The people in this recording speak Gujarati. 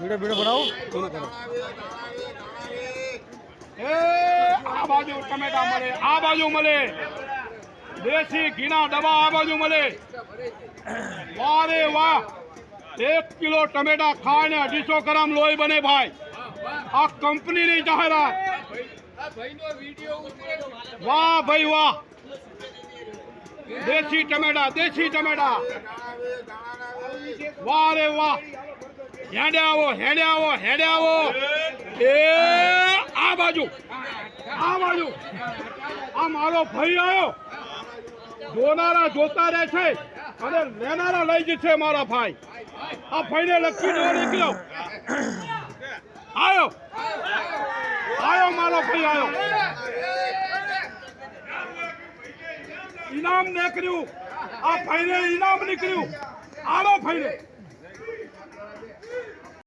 વીડિયો વીડિયો બનાવો. એ આ બાજુ ટમેટા મળે આ બાજુ મળે. દેશી ઘીના ડબ્બા આ બાજુ મળે. વારે વાહ. એક કિલો ટમેટા ખાય ને અઢીસો ગ્રામ લોહી બને ભાઈ. આ કંપનીની જાહેરાત. વાહ ભાઈ વાહ. દેશી ટમેટા દેશી ટમેટા. વાહ રે વાહ. હેડે આવો હેડે આવો હેડે આવો. એ, આ બાજુ. આ બાજુ. આ મારો ભાઈ આવ્યો જોનારા જોતા રહે છે અને લેનારા લઈ જશે મારા ભાઈ. આ ભાઈને લખી દો નીકળ્યો આવ્યો આવ્યો મારો ભાઈ આવ્યો ઇનામ નીકળ્યું. આ ભાઈને ઇનામ નીકળ્યું. આલો ભાઈને.